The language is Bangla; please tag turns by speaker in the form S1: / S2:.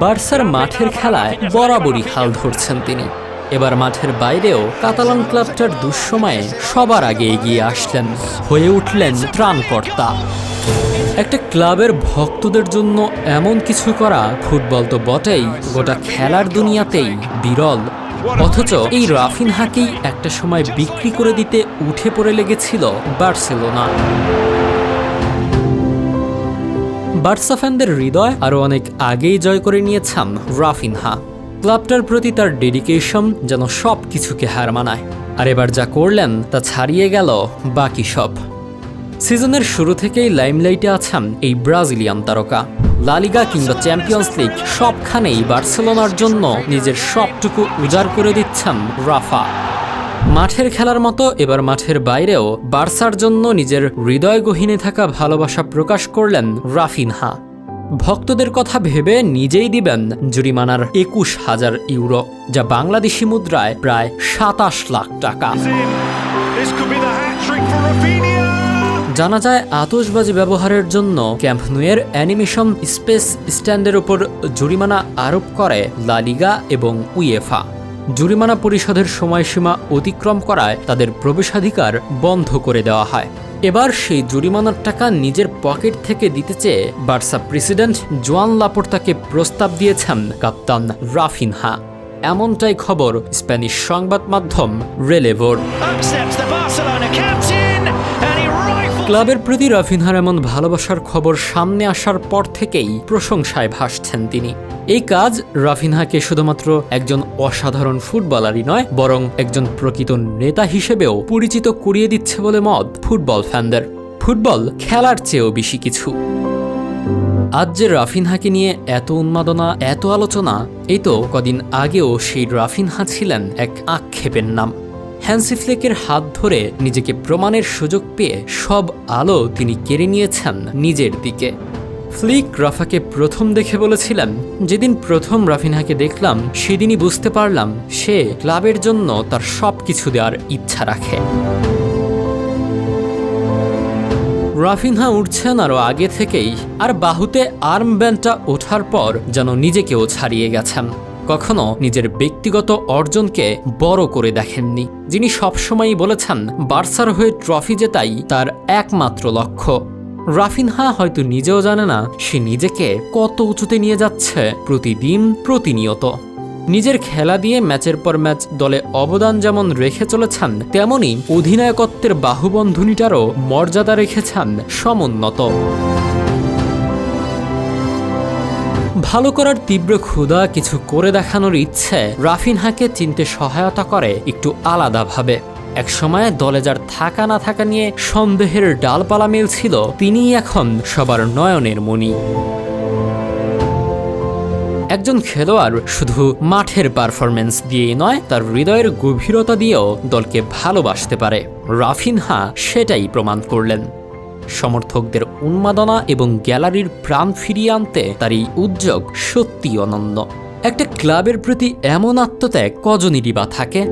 S1: বার্সার মাঠের খেলায় বরাবরই হাল ধরছেন তিনি। এবার মাঠের বাইরেও কাতালান ক্লাবটার দুঃসময়ে সবার আগে এগিয়ে আসলেন, হয়ে উঠলেন ত্রাণকর্তা। একটা ক্লাবের ভক্তদের জন্য এমন কিছু করা ফুটবল তো বটেই, গোটা খেলার দুনিয়াতেই বিরল। অথচ এই রাফিনহাকেই একটা সময় বিক্রি করে দিতে উঠে পড়ে লেগেছিল বার্সেলোনা। বার্সা ফ্যানদের হৃদয় আরও অনেক আগেই জয় করে নিয়েছেন রাফিনহা। ক্লাবটার প্রতি তার ডেডিকেশন যেন সব কিছুকে হার মানায়। আর এবার যা করলেন তা ছাড়িয়ে গেল বাকি সব। সিজনের শুরু থেকেই লাইমলাইটে আছেন এই ব্রাজিলিয়ান তারকা। লালিগা কিংবা চ্যাম্পিয়ন্স লিগ সবখানেই বার্সেলোনার জন্য নিজের সবটুকু উজাড় করে দিচ্ছেন রাফা। মাঠের খেলার মতো এবার মাঠের বাইরেও বার্সার জন্য নিজের হৃদয় গহীনে থাকা ভালোবাসা প্রকাশ করলেন রাফিনহা। ভক্তদের কথা ভেবে নিজেই দিবেন জরিমানার একুশ হাজার ইউরো যা বাংলাদেশি মুদ্রায় প্রায় সাতাশ লাখ টাকা. জানা যায় আতশবাজি ব্যবহারের জন্য ক্যাম্প নুয়ের অ্যানিমেশন স্পেস স্ট্যান্ডের উপর জরিমানা আরোপ করে লা লিগা এবং উইএফা জরিমানা পরিশোধের সময়সীমা অতিক্রম করায় তাদের প্রবেশাধিকার বন্ধ করে দেওয়া হয়। এবার সেই জরিমানার টাকা নিজের পকেট থেকে দিতে চেয়ে বার্সা প্রেসিডেন্ট জোয়ান লাপোর্তাকে প্রস্তাব দিয়েছেন কাপ্তান রাফিনহা। এমনটাই খবর স্প্যানিশ সংবাদ মাধ্যম রেলেভোর। ক্লাবের প্রতি রাফিনহার এমন ভালোবাসার খবর সামনে আসার পর থেকেই প্রশংসায় ভাসছেন তিনি। এই কাজ রাফিনহাকে শুধুমাত্র একজন অসাধারণ ফুটবলারই নয়, বরং একজন প্রকৃত নেতা হিসেবেও পরিচিত করিয়ে দিচ্ছে বলে মত ফুটবল ফ্যানদের। ফুটবল খেলার চেয়েও বেশি কিছু। আজ যে রাফিনহাকে নিয়ে এত উন্মাদনা, এত আলোচনা, এই তো কদিন আগেও সেই রাফিনহা ছিলেন এক আক্ষেপের নাম। হ্যান্সি ফ্লেকের হাত ধরে নিজেকে প্রমাণের সুযোগ পেয়ে সব আলো তিনি কেড়ে নিয়েছেন নিজের দিকে। ফ্লিক রাফাকে প্রথম দেখে বলেছিলেন, যেদিন প্রথম রাফিনহাকে দেখলাম, সেদিনই বুঝতে পারলাম সে ক্লাবের জন্য তার সব কিছু দেওয়ার ইচ্ছা রাখে। রাফিনহা উঠছেন আরও আগে থেকেই, আর বাহুতে আর্ম ব্যান্ডটা ওঠার পর যেন নিজেকেও ছাড়িয়ে গেছেন। কখনো নিজের ব্যক্তিগত অর্জনকে বড় করে দেখেননি। যিনি সবসময়ই বলেছেন, বার্সার হয়ে ট্রফি জেতাই তার একমাত্র লক্ষ্য। রাফিনহা হয়তো নিজেও জানে না, সে নিজেকে কত উঁচুতে নিয়ে যাচ্ছে প্রতিদিন প্রতিনিয়ত। নিজের খেলা দিয়ে ম্যাচের পর ম্যাচ দলে অবদান যেমন রেখে চলেছেন তেমনই অধিনায়কত্বের বাহুবন্ধনীটারও মর্যাদা রেখেছেন সমুন্নত। ভালো করার তীব্র ক্ষুধা কিছু করে দেখানোর ইচ্ছে রাফিনহাকে চিনতে সহায়তা করে একটু আলাদাভাবে। একসময় দলে যার থাকা না থাকা নিয়ে সন্দেহের ডালপালা মেলছিল, তিনিই এখন সবার নয়নের মণি। একজন খেলোয়াড় শুধু মাঠের পারফরমেন্স দিয়েই নয়, তার হৃদয়ের গভীরতা দিয়েও দলকে ভালোবাসতে পারে। রাফিনহা সেটাই প্রমাণ করলেন। সমর্থকদের উন্মাদনা এবং গ্যালারির প্রাণ ফিরিয়ে আনতে তার এই উদ্যোগ সত্যি অনন্য। একটা ক্লাবের প্রতি এমন আত্মত্যাগ কজনেরই বা থাকে?